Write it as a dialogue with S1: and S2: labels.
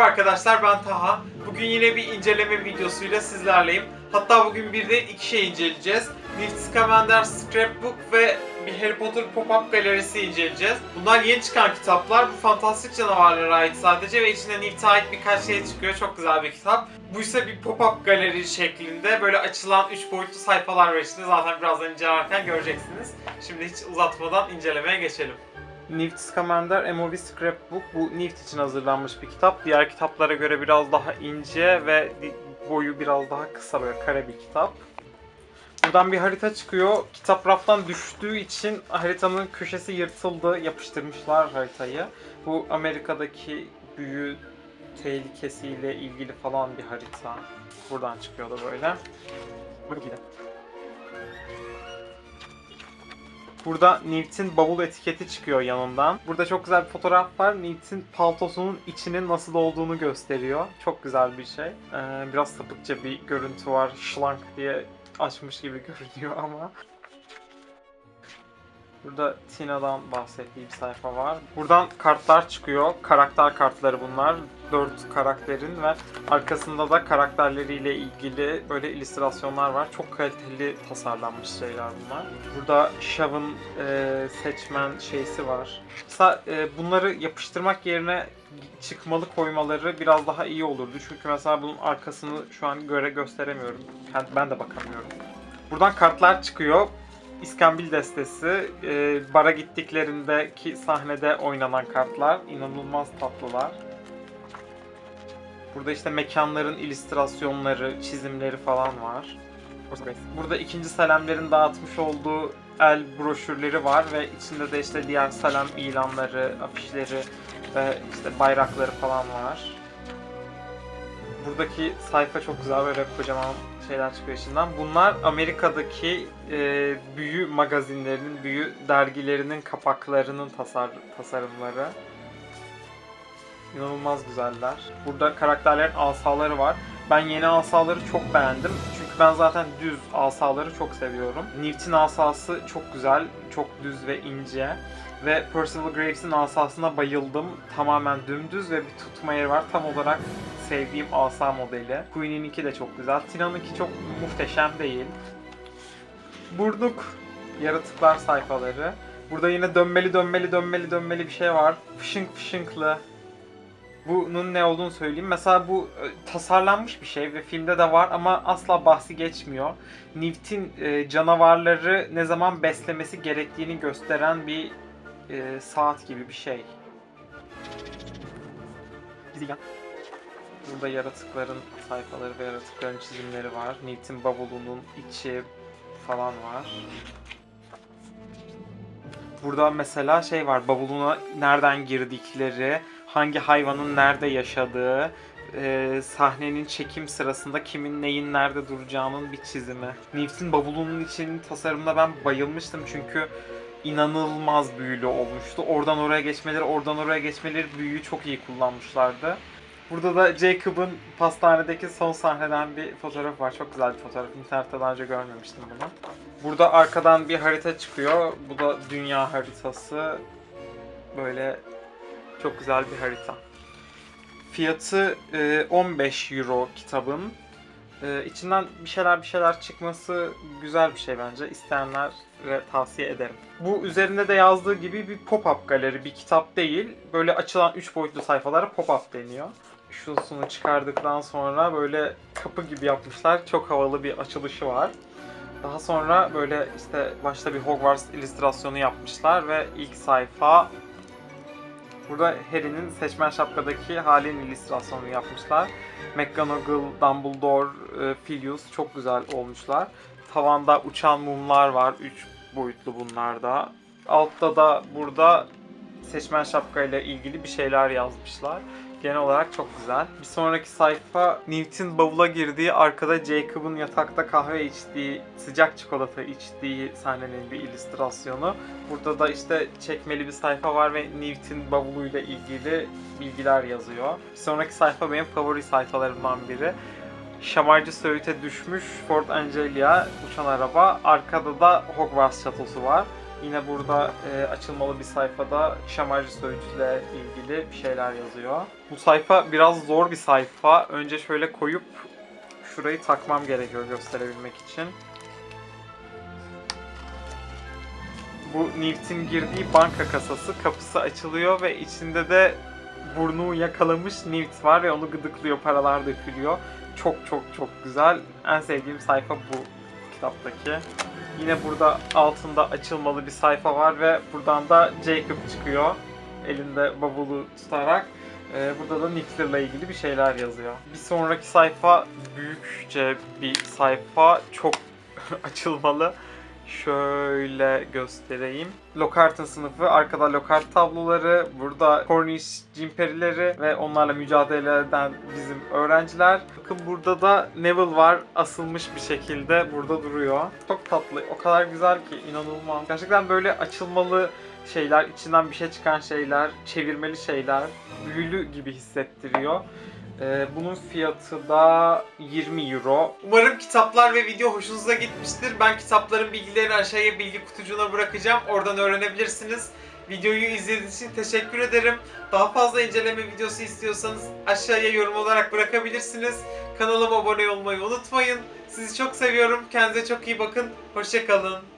S1: Merhaba arkadaşlar ben Taha. Bugün yine bir inceleme videosuyla sizlerleyim. Hatta bugün bir de iki şey inceleyeceğiz. Newt Scamander Scrapbook ve bir Harry Potter Pop-Up Galerisi inceleyeceğiz. Bunlar yeni çıkan kitaplar. Bu fantastik canavarlara ait sadece ve içinde Newt'e ait birkaç şey çıkıyor. Çok güzel bir kitap. Bu ise bir pop-up galeri şeklinde böyle açılan 3 boyutlu sayfalar var içinde. Zaten birazdan incelerken göreceksiniz. Şimdi hiç uzatmadan incelemeye geçelim. Newt Scamander MOV Scrapbook bu Newt için hazırlanmış bir kitap. Diğer kitaplara göre biraz daha ince ve boyu biraz daha kısa böyle kare bir kitap. Buradan bir harita çıkıyor. Kitap raftan düştüğü için haritanın köşesi yırtıldı. Yapıştırmışlar haritayı. Bu Amerika'daki büyü tehlikesiyle ilgili falan bir harita. Buradan çıkıyordu böyle. Bu gibi. Burada Newt'in bavul etiketi çıkıyor yanından. Burada çok güzel bir fotoğraf var. Newt'in paltosunun içinin nasıl olduğunu gösteriyor. Çok güzel bir şey. Ee, biraz sapıkça bir görüntü var. Schlank diye açmış gibi görünüyor ama. Burada Tina'dan bahsettiği bir sayfa var. Buradan kartlar çıkıyor. Karakter kartları bunlar. Dört karakterin ve arkasında da karakterleriyle ilgili böyle illüstrasyonlar var. Çok kaliteli tasarlanmış şeyler bunlar. Burada Shav'ın e, seçmen şeysi var. Mesela e, bunları yapıştırmak yerine çıkmalı koymaları biraz daha iyi olurdu. Çünkü mesela bunun arkasını şu an göre gösteremiyorum. Ben- de bakamıyorum. Buradan kartlar çıkıyor. İskambil destesi, e, bara gittiklerindeki sahnede oynanan kartlar inanılmaz tatlılar. Burada işte mekanların illüstrasyonları, çizimleri falan var. Burada ikinci salemlerin dağıtmış olduğu el broşürleri var ve içinde de işte diğer salem ilanları, afişleri ve işte bayrakları falan var. Buradaki sayfa çok güzel böyle kocaman şeyler çıkıyor içinden. Bunlar Amerika'daki e, büyü magazinlerinin, büyü dergilerinin kapaklarının tasar tasarımları. İnanılmaz güzeller. Burada karakterlerin asaları var. Ben yeni asaları çok beğendim. Çünkü ben zaten düz asaları çok seviyorum. Newt'in asası çok güzel, çok düz ve ince. Ve Percival Graves'in asasına bayıldım. Tamamen dümdüz ve bir tutma yeri var. Tam olarak sevdiğim asa modeli. Queen'inki de çok güzel. Tina'nınki çok muhteşem değil. Burnuk yaratıklar sayfaları. Burada yine dönmeli dönmeli dönmeli dönmeli bir şey var. Fışınk fışınklı. Bunun ne olduğunu söyleyeyim. Mesela bu e, tasarlanmış bir şey ve filmde de var ama asla bahsi geçmiyor. Newt'in e, canavarları ne zaman beslemesi gerektiğini gösteren bir e, saat gibi bir şey. Gizli Burada yaratıkların sayfaları ve yaratıkların çizimleri var. Newt'in bavulunun içi falan var. Burada mesela şey var, bavuluna nereden girdikleri, hangi hayvanın nerede yaşadığı, e, sahnenin çekim sırasında kimin neyin nerede duracağının bir çizimi. Newt'in bavulunun içinin tasarımına ben bayılmıştım çünkü inanılmaz büyülü olmuştu. Oradan oraya geçmeleri, oradan oraya geçmeleri büyüyü çok iyi kullanmışlardı. Burada da Jacob'ın pastanedeki son sahneden bir fotoğraf var. Çok güzel bir fotoğraf. İnternette daha önce görmemiştim bunu. Burada arkadan bir harita çıkıyor. Bu da dünya haritası. Böyle çok güzel bir harita. Fiyatı e, 15 euro kitabın. E, içinden bir şeyler bir şeyler çıkması güzel bir şey bence. İsteyenlere tavsiye ederim. Bu üzerinde de yazdığı gibi bir pop-up galeri, bir kitap değil. Böyle açılan 3 boyutlu sayfalara pop-up deniyor. Şusunu çıkardıktan sonra böyle kapı gibi yapmışlar. Çok havalı bir açılışı var. Daha sonra böyle işte başta bir Hogwarts illüstrasyonu yapmışlar ve ilk sayfa Burada Harry'nin seçmen şapkadaki halinin illüstrasyonunu yapmışlar. McGonagall, Dumbledore, e, Filius çok güzel olmuşlar. Tavanda uçan mumlar var. 3 boyutlu bunlarda. Altta da burada seçmen şapkayla ilgili bir şeyler yazmışlar. Genel olarak çok güzel. Bir sonraki sayfa Newt'in bavula girdiği, arkada Jacob'un yatakta kahve içtiği, sıcak çikolata içtiği sahnenin bir illüstrasyonu. Burada da işte çekmeli bir sayfa var ve Newt'in bavuluyla ilgili bilgiler yazıyor. Bir sonraki sayfa benim favori sayfalarımdan biri. Şamarcı Söğüt'e düşmüş Ford Angelia uçan araba. Arkada da Hogwarts çatosu var. Yine burada e, açılmalı bir sayfada şamarcı sözcükle ilgili bir şeyler yazıyor. Bu sayfa biraz zor bir sayfa. Önce şöyle koyup şurayı takmam gerekiyor gösterebilmek için. Bu Newt'in girdiği banka kasası. Kapısı açılıyor ve içinde de burnu yakalamış Newt var ve onu gıdıklıyor, paralar dökülüyor. Çok çok çok güzel. En sevdiğim sayfa bu kitaptaki. Yine burada altında açılmalı bir sayfa var ve buradan da Jacob çıkıyor. Elinde bavulu tutarak. Ee, burada da Nickler'la ilgili bir şeyler yazıyor. Bir sonraki sayfa büyükçe bir sayfa. Çok açılmalı. Şöyle göstereyim. Lokart'ın sınıfı, arkada Lokart tabloları, burada Cornish cimperileri ve onlarla mücadele eden bizim öğrenciler. Bakın burada da Neville var, asılmış bir şekilde burada duruyor. Çok tatlı, o kadar güzel ki inanılmaz. Gerçekten böyle açılmalı şeyler, içinden bir şey çıkan şeyler, çevirmeli şeyler, büyülü gibi hissettiriyor. Ee, bunun fiyatı da 20 euro. Umarım kitaplar ve video hoşunuza gitmiştir. Ben kitapların bilgilerini aşağıya bilgi kutucuğuna bırakacağım. Oradan öğrenebilirsiniz. Videoyu izlediğiniz için teşekkür ederim. Daha fazla inceleme videosu istiyorsanız aşağıya yorum olarak bırakabilirsiniz. Kanalıma abone olmayı unutmayın. Sizi çok seviyorum. Kendinize çok iyi bakın. Hoşçakalın.